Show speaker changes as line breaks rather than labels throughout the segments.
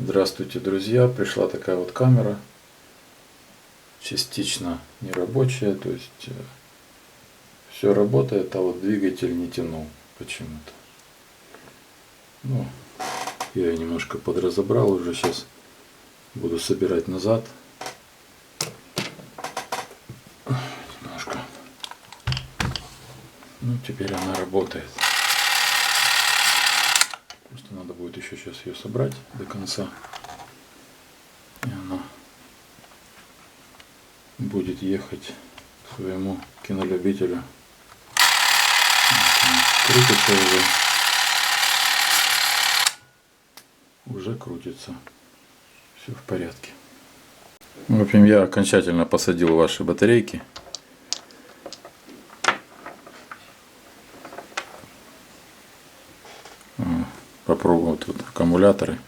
Здравствуйте, друзья! Пришла такая вот камера, частично нерабочая, то есть все работает, а вот двигатель не тянул почему-то. Ну, я ее немножко подразобрал уже, сейчас буду собирать назад. Немножко. Ну, теперь она работает. Будет еще сейчас ее собрать до конца. И она будет ехать к своему кинолюбителю. Крутится уже. Уже крутится. Все в порядке. В общем, я окончательно посадил ваши батарейки. Попробую тут аккумуляторы.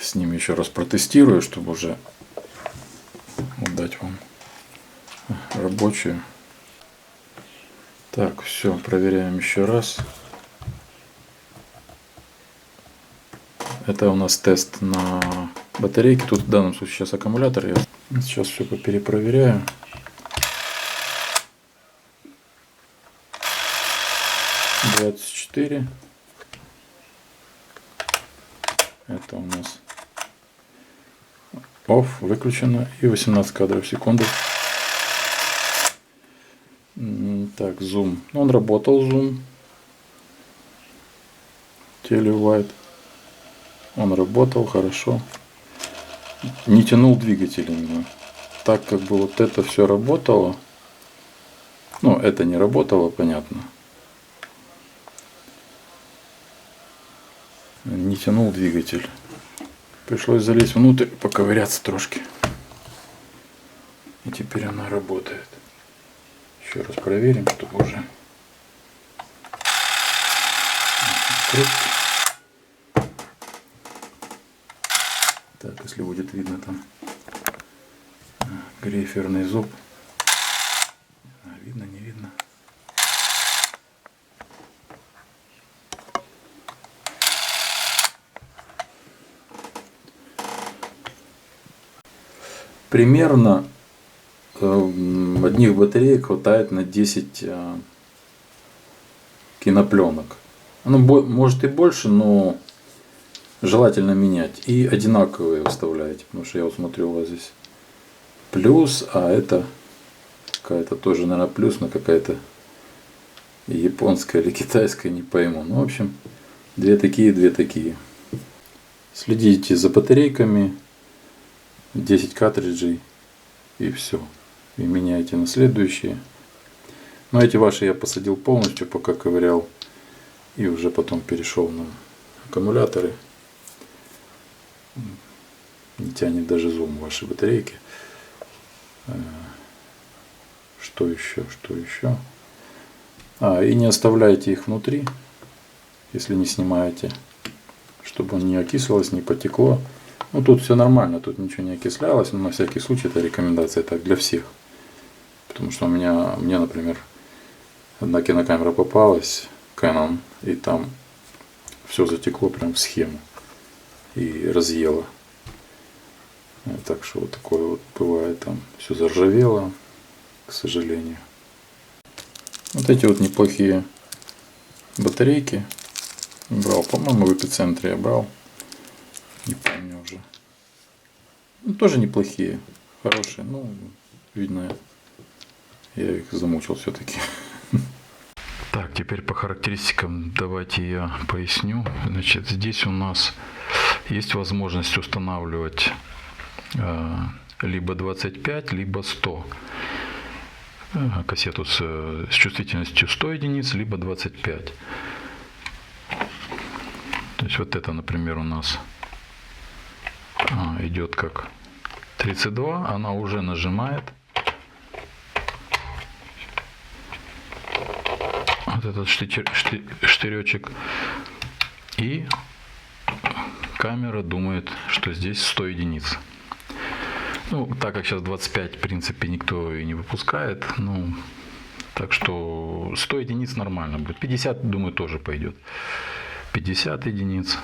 С ними еще раз протестирую, чтобы уже дать вам рабочую. Так, все, проверяем еще раз. Это у нас тест на батарейки. Тут в данном случае сейчас аккумулятор. Я сейчас все перепроверяю. Двадцать четыре. Это у нас off, выключено. И 18 кадров в секунду. Так, зум. Он работал, зум. Телевайт. Он работал хорошо. Не тянул двигатель именно. Так как бы вот это все работало. Ну, это не работало, понятно. Не тянул двигатель. Пришлось залезть внутрь, поковыряться трошки. И теперь она работает. Еще раз проверим, чтобы уже. Так, если будет видно там а, грейферный зуб. А, Видно, не видно. Примерно э, одних батареек хватает на 10 э, кинопленок. Ну, может и больше, но желательно менять. И одинаковые выставляете, потому что я вот смотрю у вас здесь плюс, а это какая-то тоже, наверное, плюс, но какая-то японская или китайская, не пойму. Ну, в общем, две такие, две такие. Следите за батарейками, 10 картриджей и все. И меняйте на следующие. Но эти ваши я посадил полностью, пока ковырял. И уже потом перешел на аккумуляторы. Не тянет даже зум вашей батарейки. Э, Что еще? Что еще? А, и не оставляйте их внутри, если не снимаете, чтобы он не окислилось, не потекло. Ну тут все нормально, тут ничего не окислялось, но на всякий случай это рекомендация так для всех. Потому что у меня, мне, например, одна кинокамера попалась, Canon, и там все затекло прям в схему и разъело. Так что вот такое вот бывает, там все заржавело, к сожалению. Вот эти вот неплохие батарейки брал, по-моему, в эпицентре я брал, не помню уже. Ну, тоже неплохие, хорошие, ну, видно, я их замучил все-таки. Так, теперь по характеристикам давайте я поясню. Значит, здесь у нас есть возможность устанавливать э, либо 25, либо 100 э, кассету с, э, с чувствительностью 100 единиц, либо 25. То есть вот это, например, у нас идет как 32, она уже нажимает. Вот этот штыречек. И камера думает, что здесь 100 единиц. Ну, так как сейчас 25, в принципе, никто и не выпускает, ну, так что 100 единиц нормально будет. 50, думаю, тоже пойдет. 50 единиц.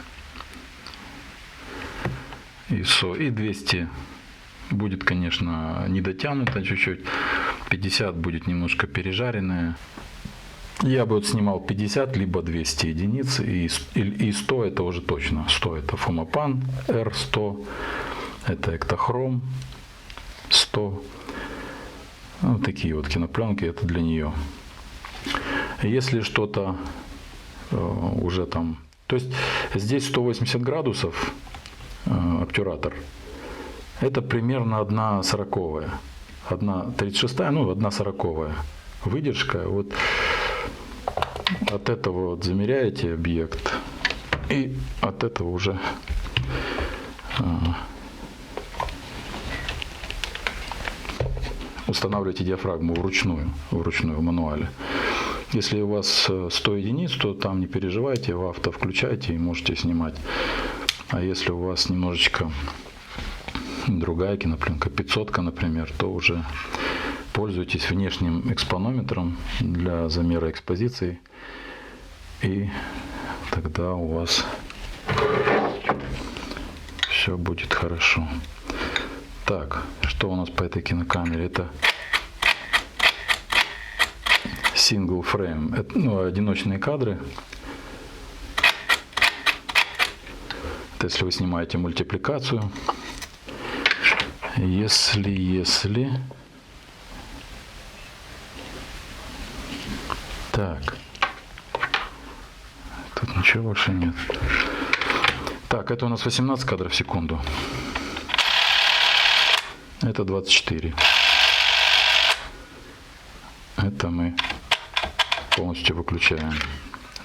Со, и 200 будет, конечно, не дотянуто чуть-чуть. 50 будет немножко пережаренное. Я бы вот снимал 50, либо 200 единиц. И, с- и, и 100 это уже точно. 100 это Фомапан R100. Это Эктохром 100. Ну, такие вот кинопленки, это для нее. Если что-то э, уже там... То есть здесь 180 градусов обтюратор. Это примерно одна сороковая. Одна 36, ну, одна сороковая выдержка. Вот от этого вот замеряете объект. И от этого уже э, устанавливаете диафрагму вручную, вручную в мануале. Если у вас э, 100 единиц, то там не переживайте, в авто включайте и можете снимать. А если у вас немножечко другая кинопленка, 500, например, то уже пользуйтесь внешним экспонометром для замера экспозиции. И тогда у вас все будет хорошо. Так, что у нас по этой кинокамере? Это frame, это, ну, одиночные кадры. Это если вы снимаете мультипликацию. Если, если... Так. Тут ничего больше нет. Так, это у нас 18 кадров в секунду. Это 24. Это мы полностью выключаем.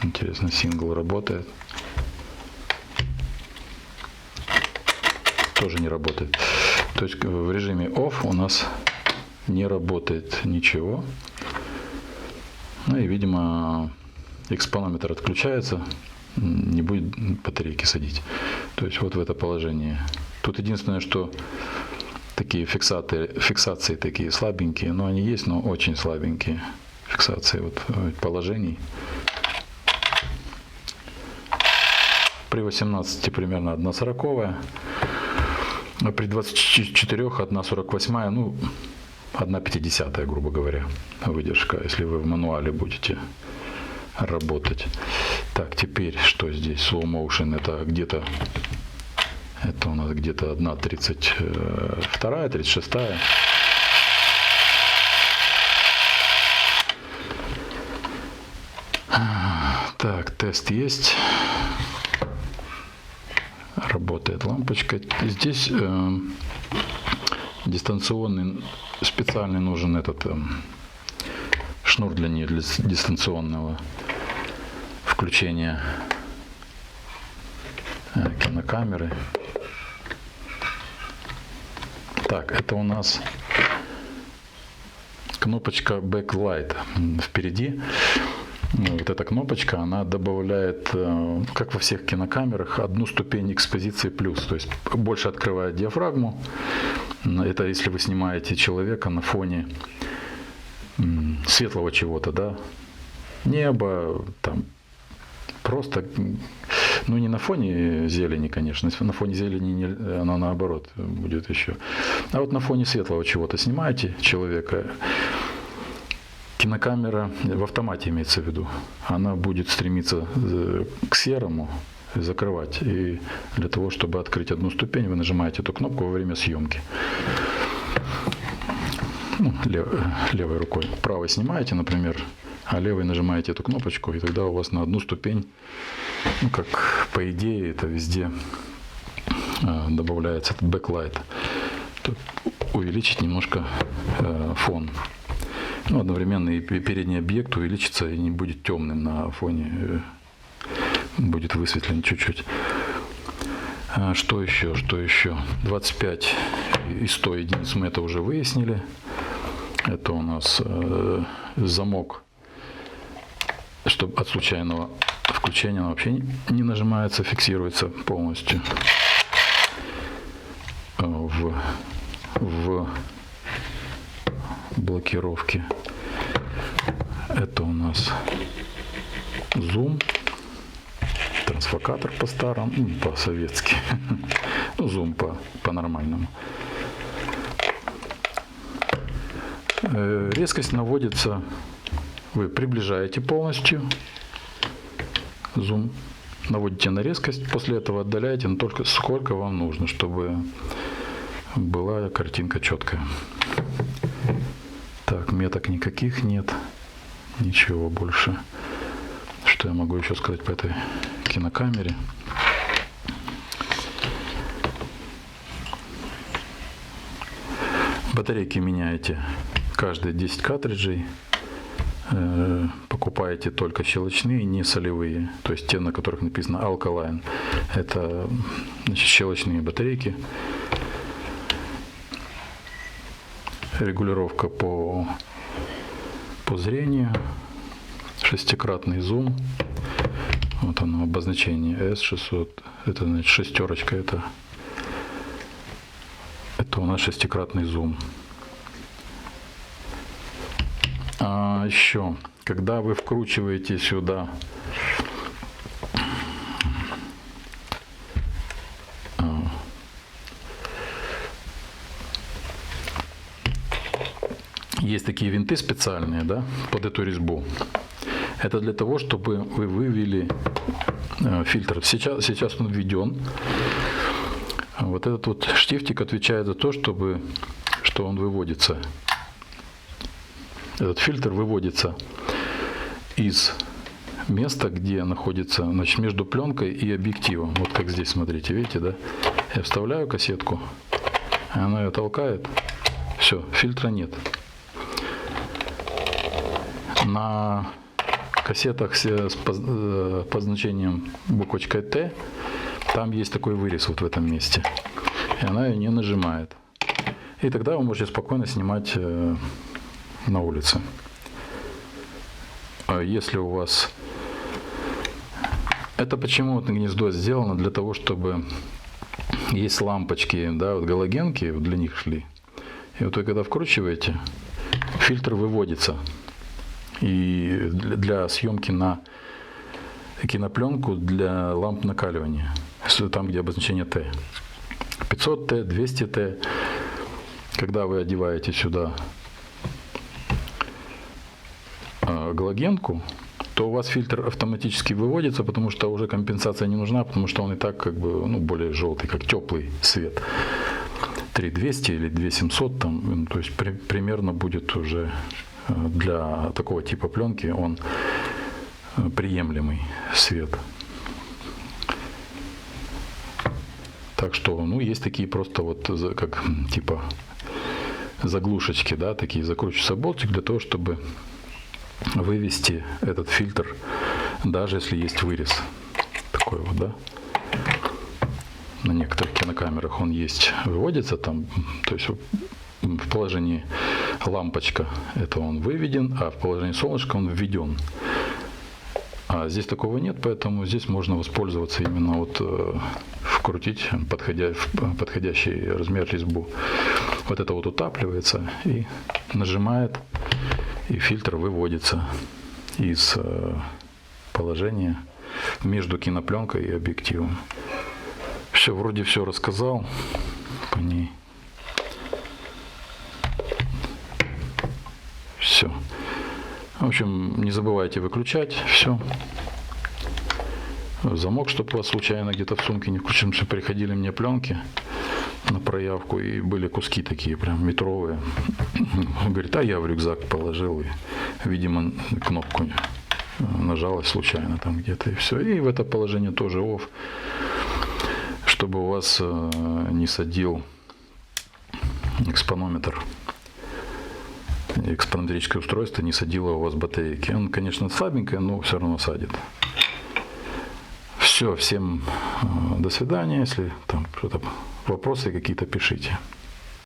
Интересно, сингл работает. Тоже не работает. То есть в режиме OFF у нас не работает ничего. Ну и, видимо, экспонометр отключается, не будет батарейки садить. То есть вот в это положение. Тут единственное, что такие фиксаты, фиксации такие слабенькие, но они есть, но очень слабенькие фиксации вот э, положений. При 18 примерно 1 сороковая, при 24 1 48, ну, 1 50, грубо говоря, выдержка, если вы в мануале будете работать. Так, теперь что здесь? Slow motion это где-то это у нас где-то 1.32, 36. Так, тест есть. Лампочка. Здесь э, дистанционный, специальный нужен этот э, шнур для нее, для дистанционного включения э, кинокамеры. Так, это у нас кнопочка Backlight впереди. Ну, Вот эта кнопочка, она добавляет, э, как во всех кинокамерах, одну ступень экспозиции плюс. То есть больше открывает диафрагму. Это если вы снимаете человека на фоне светлого чего-то, да, неба, там просто, ну не на фоне зелени, конечно, на фоне зелени не- оно наоборот будет еще, а вот на фоне светлого чего-то снимаете человека, кинокамера в автомате имеется в виду, она будет стремиться э, к серому, закрывать. И для того, чтобы открыть одну ступень, вы нажимаете эту кнопку во время съемки. Ну, лев- левой рукой. Правой снимаете, например, а левой нажимаете эту кнопочку, и тогда у вас на одну ступень, ну, как по идее, это везде э, добавляется этот бэклайт. Увеличить немножко э, фон. Ну, одновременно и пе- передний объект увеличится и не будет темным на фоне, э, будет высветлен чуть-чуть. А, Что еще, что еще? 25 и 100 единиц мы это уже выяснили. Это у нас э, замок, чтобы от случайного включения он вообще не- не нажимается, фиксируется полностью э, в, в блокировке. Это у нас зум, трансфокатор по-старому, ну, по-советски. Ну, зум по- по-нормальному. Э, Резкость наводится, вы приближаете полностью зум, наводите на резкость, после этого отдаляете, но только сколько вам нужно, чтобы была картинка четкая. Меток никаких нет, ничего больше. Что я могу еще сказать по этой кинокамере? Батарейки меняете каждые 10 картриджей. Э, Покупаете только щелочные, не солевые. То есть те, на которых написано Alkaline. Это значит, щелочные батарейки. Регулировка по, по зрению. Шестикратный зум. Вот оно обозначение S600. Это значит шестерочка. Это, это у нас шестикратный зум. А еще, когда вы вкручиваете сюда есть такие винты специальные, да, под эту резьбу. Это для того, чтобы вы вывели э, фильтр. Сейчас, сейчас он введен. Вот этот вот штифтик отвечает за то, чтобы, что он выводится этот фильтр выводится из места, где находится значит, между пленкой и объективом. Вот как здесь, смотрите, видите, да? Я вставляю кассетку, она ее толкает. Все, фильтра нет. На кассетах с с поз- э, позначением буквочкой Т там есть такой вырез вот в этом месте. И она ее не нажимает. И тогда вы можете спокойно снимать э, на улице. А если у вас... Это почему вот гнездо сделано? Для того, чтобы есть лампочки, да, вот галогенки, для них шли. И вот вы когда вкручиваете, фильтр выводится. И для, съемки на кинопленку для ламп накаливания. Там, где обозначение Т. 500Т, 200Т. Когда вы одеваете сюда э, галогенку, то у вас фильтр автоматически выводится, потому что уже компенсация не нужна, потому что он и так как бы ну, более желтый, как теплый свет. 3200 или 2700, там, ну, то есть при- примерно будет уже для такого типа пленки он э, приемлемый свет. Так что, ну, есть такие просто вот, как типа заглушечки, да, такие закручивается болтик для того, чтобы вывести этот фильтр, даже если есть вырез. Такой вот, да. На некоторых кинокамерах он есть, выводится там, то есть в положении лампочка это он выведен, а в положении солнышка он введен. А здесь такого нет, поэтому здесь можно воспользоваться именно вот э, вкрутить подходя, в подходящий размер резьбу. Вот это вот утапливается и нажимает, и фильтр выводится из э, положения между кинопленкой и объективом. Все, вроде все рассказал по ней. Все. В общем, не забывайте выключать все. Замок, чтобы у вас случайно где-то в сумке не включим, что приходили мне пленки на проявку, и были куски такие прям метровые. Говорит, а я в рюкзак положил, и, видимо, кнопку нажалась случайно там где-то, и все. И в это положение тоже off, чтобы у вас э, не садил экспонометр экспонометрическое устройство не садило у вас батарейки. Он, конечно, слабенькое, но все равно садит. Все, всем э, до свидания. Если там что-то вопросы какие-то пишите.